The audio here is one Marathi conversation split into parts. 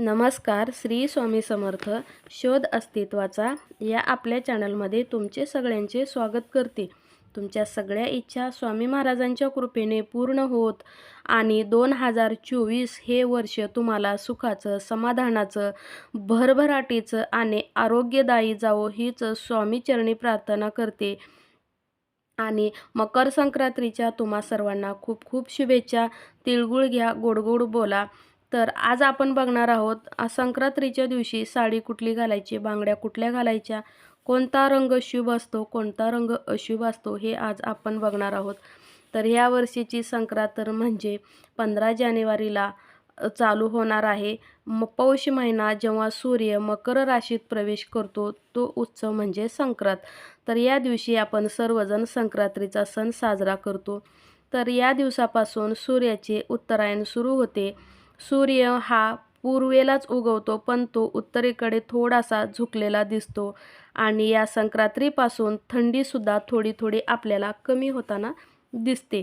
नमस्कार श्री स्वामी समर्थ शोध अस्तित्वाचा या आपल्या चॅनलमध्ये तुमचे सगळ्यांचे स्वागत करते. तुमच्या सगळ्या इच्छा स्वामी महाराजांच्या कृपेने पूर्ण होत आणि दोन हजार चोवीस हे वर्ष तुम्हाला सुखाचं समाधानाचं भरभराटीचं आणि आरोग्यदायी जावो हीच स्वामीचरणी प्रार्थना करते. आणि मकर संक्रांतीच्या तुम्हा सर्वांना खूप खूप शुभेच्छा. तिळगुळ घ्या गोडगोड बोला. तर आज आपण बघणार आहोत संक्रांतीच्या दिवशी साडी कुठली घालायची बांगड्या कुठल्या घालायच्या कोणता रंग शुभ असतो कोणता रंग अशुभ असतो हे आज आपण बघणार आहोत. तर ह्या वर्षीची संक्रांत म्हणजे पंधरा जानेवारीला चालू होणार आहे. म पौष महिना जेव्हा सूर्य मकर राशीत प्रवेश करतो तो उत्सव म्हणजे संक्रांत. तर या दिवशी आपण सर्वजण संक्रांतीचा सण साजरा करतो. तर या दिवसापासून सूर्याचे उत्तरायण सुरू होते. सूर्य हा पूर्वेलाच उगवतो पण तो उत्तरेकडे थोडासा झुकलेला दिसतो. आणि या संक्रांतीपासून थंडीसुद्धा थोडी थोडी आपल्याला कमी होताना दिसते.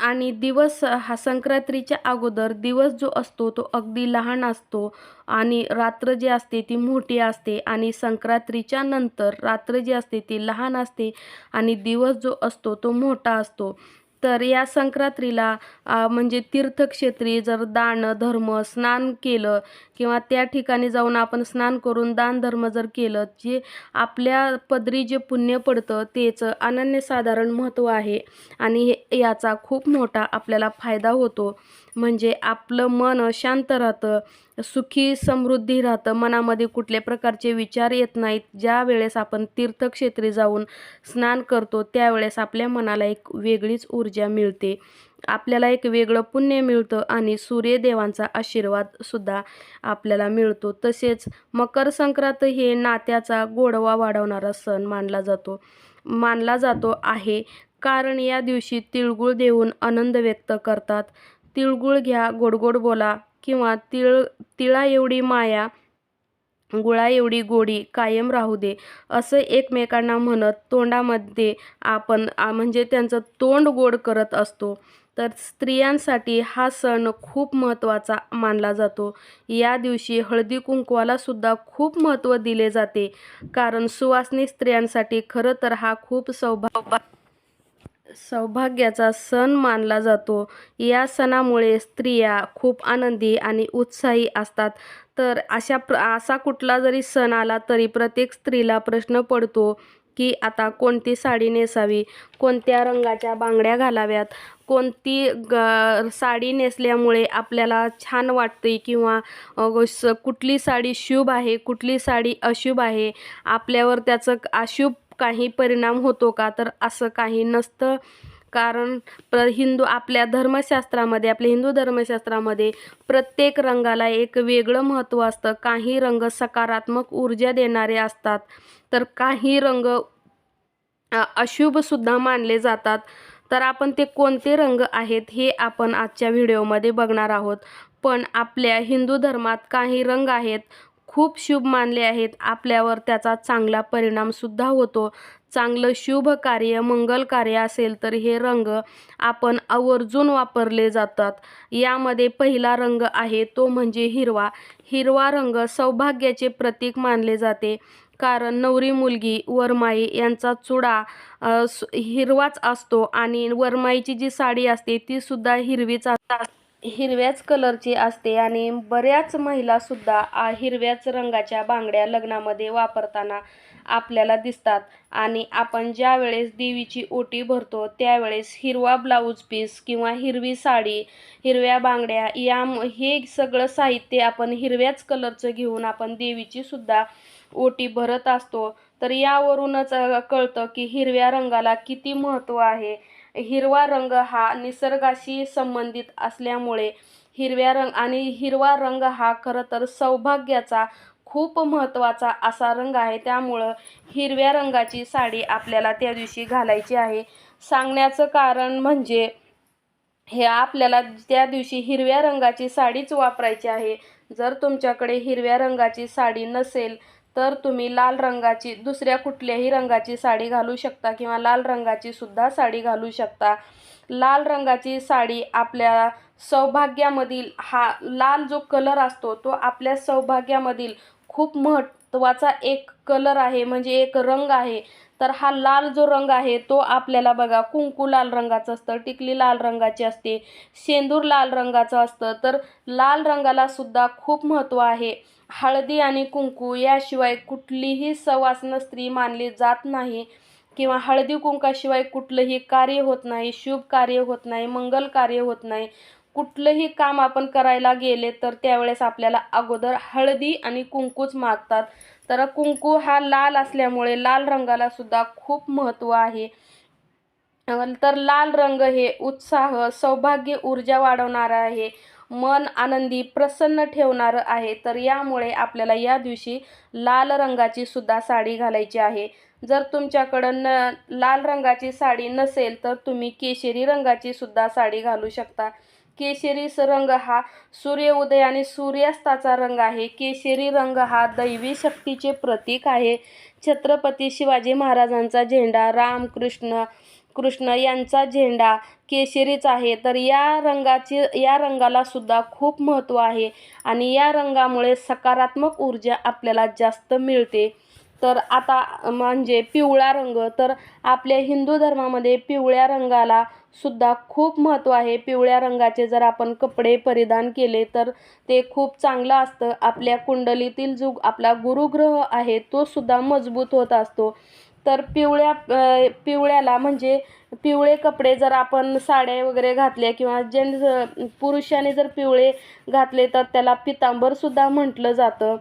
आणि दिवस हा संक्रांतीच्या अगोदर दिवस जो असतो तो अगदी लहान असतो. आणि रात्र जी असते ती मोठी असते. आणि संक्रांतीच्या नंतर रात्र जी असते ती लहान असते. आणि दिवस जो असतो तो मोठा असतो. तर या संक्रांतीला म्हणजे तीर्थक्षेत्री जर दान धर्म स्नान केलं किंवा त्या ठिकाणी जाऊन आपण स्नान करून दान धर्म जर केलं जे आपल्या पदरी जे पुण्य पडतं तेचं अनन्यसाधारण महत्त्व आहे आणि हे- याचा खूप मोठा आपल्याला फायदा होतो. म्हणजे आपलं मन शांत राहतं सुखी समृद्धी राहतं. मनामध्ये कुठल्या प्रकारचे विचार येत नाहीत. ज्या वेळेस आपण तीर्थक्षेत्री जाऊन स्नान करतो त्यावेळेस आपल्या मनाला एक वेगळीच ऊर्जा मिळते. आपल्याला एक वेगळं पुण्य मिळतं आणि सूर्यदेवांचा आशीर्वादसुद्धा आपल्याला मिळतो. तसेच मकर संक्रांत हे नात्याचा गोडवा वाढवणारा सण मानला जातो. मानला जातो आहे. कारण या दिवशी तिळगुळ देऊन आनंद व्यक्त करतात. तिळगुळ घ्या गोडगोड बोला किंवा तिळ तिळा एवढी माया गुळा एवढी गोडी कायम राहू दे. असं एकमेकांना म्हणत तोंडामध्ये आपण म्हणजे त्यांचं तोंड गोड करत असतो. तर स्त्रियांसाठी हा सण खूप महत्त्वाचा मानला जातो. या दिवशी हळदी कुंकवाला सुद्धा खूप महत्त्व दिले जाते. कारण सुवासनी स्त्रियांसाठी खरं तर हा खूप सौभाग्य सौभाग्याचा सण मानला जातो. या सणामुळे स्त्रिया खूप आनंदी आणि उत्साही असतात. तर अशा प्र असा कुठला जरी सण आला तरी प्रत्येक स्त्रीला प्रश्न पडतो की आता कोणती साडी नेसावी? कोणत्या रंगाच्या बांगड्या घालाव्यात? कोणती ग साडी नेसल्यामुळे आपल्याला छान वाटते किंवा स कुठली साडी शुभ आहे कुठली साडी अशुभ आहे? आपल्यावर त्याचं अशुभ काही परिणाम होतो का? तर असं काही नसतं. कारण प्र हिंदू आपल्या धर्मशास्त्रामध्ये आपल्या हिंदू धर्मशास्त्रामध्ये प्रत्येक रंगाला एक वेगळं महत्त्व असतं. काही रंग सकारात्मक ऊर्जा देणारे असतात. तर काही रंग अशुभसुद्धा मानले जातात. तर आपण ते कोणते रंग आहेत हे आपण आजच्या व्हिडिओमध्ये बघणार आहोत. पण आपल्या हिंदू धर्मात काही रंग आहेत. खूप शुभ मानले आहेत. आपल्यावर त्याचा चांगला परिणामसुद्धा होतो. चांगलं शुभ कार्य मंगल कार्य असेल तर हे रंग आपण आवर्जून वापरले जातात. यामध्ये पहिला रंग आहे तो म्हणजे हिरवा. हिरवा रंग सौभाग्याचे प्रतीक मानले जाते. कारण नवरी मुलगी वरमाई यांचा चुडा हिरवाच असतो आणि वरमाईची जी साडी असते ती सुद्धा हिरवीच असते हिरव्याच कलरची असते आणि बऱ्याच महिलासुद्धा आ, हिरव्याच रंगाच्या बांगड्या लग्नामध्ये वापरताना आपल्याला दिसतात. आणि आपण ज्या वेळेस देवीची ओटी भरतो त्यावेळेस हिरवा ब्लाऊज पीस किंवा हिरवी साडी हिरव्या बांगड्या या हे सगळं साहित्य आपण हिरव्याच कलरचं घेऊन आपण देवीची सुद्धा ओटी भरत असतो. तर यावरूनच कळतं की हिरव्या रंगाला किती महत्त्व आहे. हिरवा रंग हा निसर्गाशी संबंधित असल्यामुळे हिरव्या रंग आणि हिरवा रंग हा खरं तर सौभाग्याचा खूप महत्त्वाचा असा रंग आहे. त्यामुळं हिरव्या रंगाची साडी आपल्याला त्या दिवशी घालायची आहे. सांगण्याचं कारण म्हणजे हे आपल्याला त्या दिवशी हिरव्या रंगाची साडीच वापरायची आहे. जर तुमच्याकडे हिरव्या रंगाची साडी नसेल तर तुम्ही लाल रंगाची दुसऱ्या कुठल्याही रंगाची साडी घालू शकता किंवा लाल रंगाची सुद्धा साडी घालू शकता. लाल रंगाची साडी आपल्या सौभाग्यामधील हा लाल जो कलर असतो तो आपल्या सौभाग्यामधील खूप महत्त्वाचा एक कलर आहे म्हणजे एक रंग आहे. तर हा लाल जो रंग आहे तो आपल्याला बघा कुंकू लाल रंगाचं असतं टिकली लाल रंगाची असते सेंदूर लाल रंगाचं असतं. तर लाल रंगाला सुद्धा खूप महत्त्व आहे. हळदी आणि कुंकू याशिवाय कुठलीही सवासनं स्त्री मानली जात नाही किंवा हळदी कुंकाशिवाय कुठलंही कार्य होत नाही शुभ कार्य होत नाही मंगल कार्य होत नाही. कुठलंही काम आपण करायला गेले तर त्यावेळेस आपल्याला अगोदर हळदी आणि कुंकूच मागतात. तर कुंकू हा लाल असल्यामुळे लाल रंगाला सुद्धा खूप महत्त्व आहे. तर लाल रंग हे उत्साह सौभाग्य ऊर्जा वाढवणारा आहे. मन आनंदी प्रसन्न ठेवणारं आहे तर यामुळे आपल्याला या दिवशी लाल रंगाची सुद्धा साडी घालायची आहे. जर तुमच्याकडं न लाल रंगाची साडी नसेल तर तुम्ही केशरी रंगाची सुद्धा साडी घालू शकता. केशरी स रंग हा सूर्योदय आणि सूर्यास्ताचा रंग आहे. केशरी रंग हा दैवी शक्तीचे प्रतीक आहे. छत्रपती शिवाजी महाराजांचा झेंडा रामकृष्ण कृष्ण यांचा झेंडा केशरीच आहे. तर या रंगाची या रंगाला सुद्धा खूप महत्त्व आहे. आणि या रंगामुळे सकारात्मक ऊर्जा आपल्याला जास्त मिळते. तर आता म्हणजे पिवळा रंग तर आपल्या हिंदू धर्मामध्ये पिवळ्या रंगाला सुद्धा खूप महत्त्व आहे. पिवळ्या रंगाचे जर आपण कपडे परिधान केले तर ते खूप चांगलं असतं. आपल्या कुंडलीतील जो आपला गुरुग्रह आहे तो सुद्धा मजबूत होत असतो. तर पिवळ्या पिवळ्याला म्हणजे पिवळे कपडे जर आपण साड्या वगैरे घातल्या किंवा जेंट्स पुरुषाने जर पिवळे घातले तर त्याला पितांबरसुद्धा म्हटलं जातं.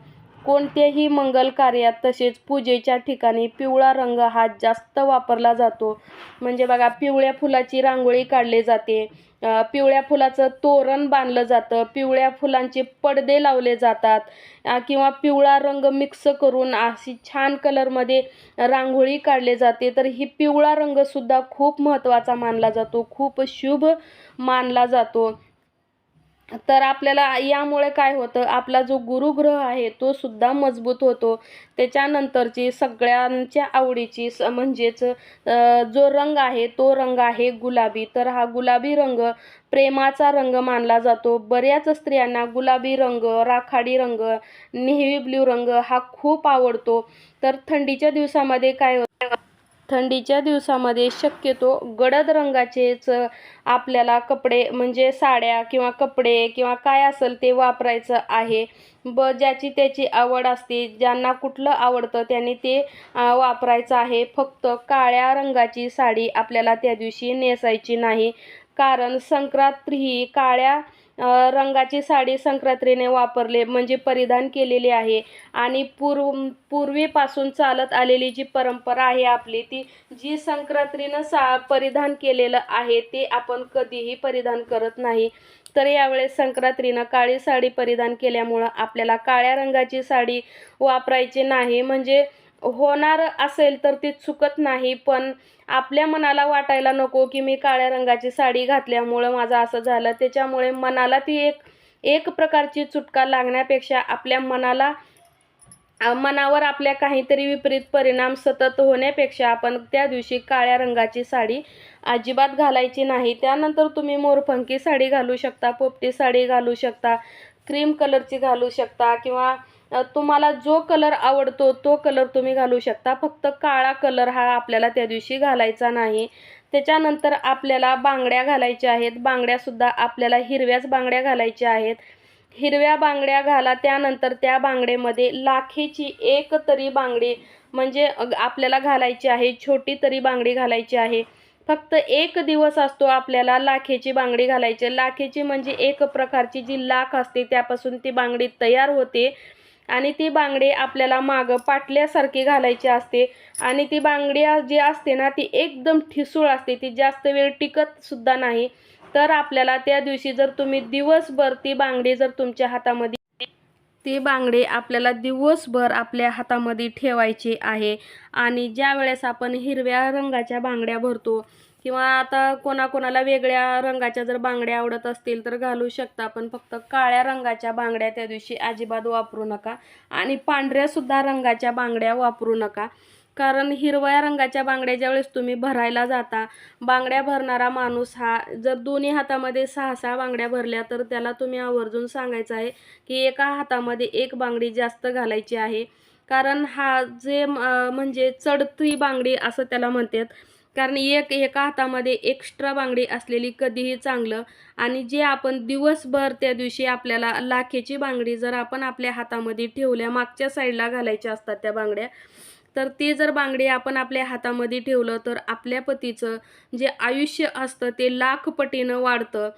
कोणत्याही मंगल कार्यात तसेच पूजेच्या ठिकाणी पिवळा रंग हा जास्त वापरला जातो. म्हणजे बघा पिवळ्या फुलाची रांगोळी काढली जाते. पिवळ्या फुलाचं तोरण बांधलं जातं. पिवळ्या फुलांचे पडदे लावले जातात. किंवा पिवळा रंग मिक्स करून अशी छान कलरमध्ये रांगोळी काढली जाते. तर ही पिवळा रंगसुद्धा खूप महत्त्वाचा मानला जातो. खूप शुभ मानला जातो. तर आपल्याला यामुळे काय होतं? आपला जो गुरुग्रह आहे तो सुद्धा मजबूत होतो. त्याच्यानंतरची सगळ्यांच्या आवडीची स म्हणजेच जो रंग आहे तो रंग आहे गुलाबी. तर हा गुलाबी रंग प्रेमाचा रंग मानला जातो. बऱ्याच स्त्रियांना गुलाबी रंग राखाडी रंग नेव्ही ब्ल्यू रंग हा खूप आवडतो. तर थंडीच्या दिवसामध्ये काय होतं? थंडीच्या दिवसामध्ये शक्यतो गडद रंगाचेच आपल्याला कपडे म्हणजे साड्या किंवा कपडे किंवा काय असेल ते वापरायचं आहे. ब ज्याची त्याची आवड असते ज्यांना कुठलं आवडतं त्यांनी ते वापरायचं आहे. फक्त काळ्या रंगाची साडी आपल्याला त्या दिवशी नेसायची नाही. कारण संक्रांत ही काळ्या रंगाची साडी संक्रांतीने वापरले म्हणजे परिधान केलेली आहे. आणि पूर्व पूर्वीपासून चालत आलेली जी परंपरा आहे आपली ती जी संक्रांतीनं सा परिधान केलेलं आहे ते आपण कधीही परिधान करत नाही. तर यावेळेस संक्रांतीनं काळी साडी परिधान केल्यामुळं आपल्याला काळ्या रंगाची साडी वापरायची नाही. म्हणजे होणार असेल तर ती चुकत नाही पण आपल्या मनाला वाटायला नको की मी काळ्या रंगाची साडी घातल्यामुळं माझं असं झालं. त्याच्यामुळे मनाला ती एक एक प्रकारची चुटका लागण्यापेक्षा आपल्या मनाला मनावर आपल्या काहीतरी विपरीत परिणाम सतत होण्यापेक्षा आपण त्या दिवशी काळ्या रंगाची साडी अजिबात घालायची नाही. त्यानंतर तुम्ही मोरपंखी साडी घालू शकता पोपटी साडी घालू शकता क्रीम कलरची घालू शकता किंवा तुम्हाला जो कलर आवडतो तो कलर तुम्ही घालू शकता. फक्त काळा कलर हा आपल्याला त्या दिवशी घालायचा नाही. त्याच्यानंतर आपल्याला बांगड्या घालायच्या आहेत. बांगड्यासुद्धा आपल्याला हिरव्याच बांगड्या घालायच्या आहेत. हिरव्या बांगड्या घाला त्यानंतर त्या बांगडेमध्ये लाखेची एक तरी बांगडी म्हणजे आपल्याला घालायची आहे. छोटी तरी बांगडी घालायची आहे. फक्त एक दिवस असतो आपल्याला लाखेची बांगडी घालायची. लाखेची म्हणजे एक प्रकारची जी लाख असते त्यापासून ती बांगडी तयार होते. आणि ती बांगडी आपल्याला मागं पाटल्यासारखी घालायची असते. आणि ती बांगडी जी असते ना ती एकदम ठिसूळ असते. ती जास्त वेळ टिकतसुद्धा नाही. तर आपल्याला त्या दिवशी जर तुम्ही दिवसभर ती बांगडी जर तुमच्या हातामध्ये ती बांगडी आपल्याला दिवसभर आपल्या हातामध्ये ठेवायची आहे. आणि ज्या वेळेस आपण हिरव्या रंगाच्या बांगड्या भरतो किंवा आता कोणाकोणाला वेगळ्या रंगाच्या जर बांगड्या आवडत असतील तर घालू शकता पण फक्त काळ्या रंगाच्या बांगड्या त्या दिवशी अजिबात वापरू नका. आणि पांढऱ्यासुद्धा रंगाच्या बांगड्या वापरू नका. कारण हिरव्या रंगाच्या बांगड्या ज्यावेळेस तुम्ही भरायला जाता बांगड्या भरणारा माणूस हा जर दोन्ही हातामध्ये सहा सहा बांगड्या भरल्या तर त्याला तुम्ही आवर्जून सांगायचं आहे की एका हातामध्ये एक बांगडी जास्त घालायची आहे. कारण हा जे म्हणजे चढती बांगडी असं त्याला म्हणतात. कारण एक एका हातामध्ये एक्स्ट्रा बांगडी असलेली कधीही चांगलं आणि जे आपण दिवसभर त्या दिवशी आपल्याला लाखेची बांगडी जर आपण आपल्या हातामध्ये ठेवल्या मागच्या साईडला घालायच्या असतात त्या बांगड्या तर ते जर बांगडी आपण आपल्या हातामध्ये ठेवलं तर आपल्या पतीचं जे आयुष्य असतं ते लाखपटीनं वाढतं.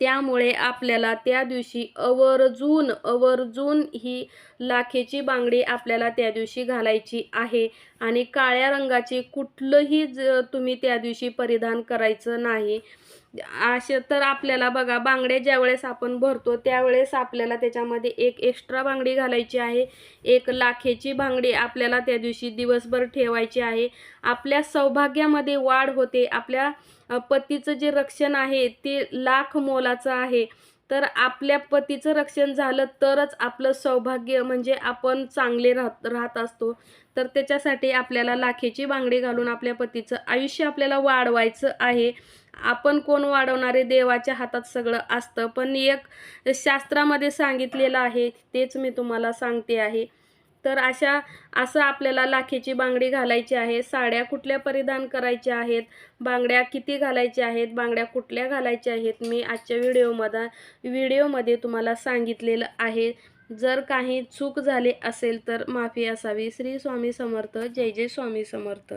त्यामुळे आपल्याला त्या दिवशी आवर्जून आवर्जून ही लाखेची बांगडी आपल्याला त्या दिवशी घालायची आहे. आणि काळ्या रंगाचे कुठलंही ज तुम्ही त्या दिवशी परिधान करायचं नाही. असे तर आपल्याला बघा बांगड्या ज्यावेळेस आपण भरतो त्यावेळेस आपल्याला त्याच्यामध्ये एक एक्स्ट्रा बांगडी घालायची आहे. एक लाखेची बांगडी आपल्याला त्या दिवशी दिवसभर ठेवायची आहे. आपल्या सौभाग्यामध्ये वाढ होते. आपल्या पतीचं जे रक्षण आहे ते लाख मोलाचं आहे. तर आपल्या पतीचं रक्षण झालं तरच आपलं सौभाग्य म्हणजे आपण चांगले राहत राहत असतो. तर त्याच्यासाठी आपल्याला लाखेची बांगडी घालून आपल्या पतीचं आयुष्य आपल्याला वाढवायचं आहे. आपण कोण वाढवणारे देवाच्या हातात सगळं असतं. पण एक शास्त्रामध्ये सांगितलेलं आहे तेच मी तुम्हाला सांगते आहे. तर अशा असं आपल्याला लाखेची बांगडी घालायची आहे साड्या कुठल्या परिधान करायच्या आहेत बांगड्या किती घालायच्या आहेत बांगड्या कुठल्या घालायच्या आहेत मी आजच्या व्हिडिओमध्ये व्हिडिओमध्ये तुम्हाला सांगितलेलं आहे. जर काही चूक झाली असेल तर माफी असावी. श्री स्वामी समर्थ. जय जय स्वामी समर्थ.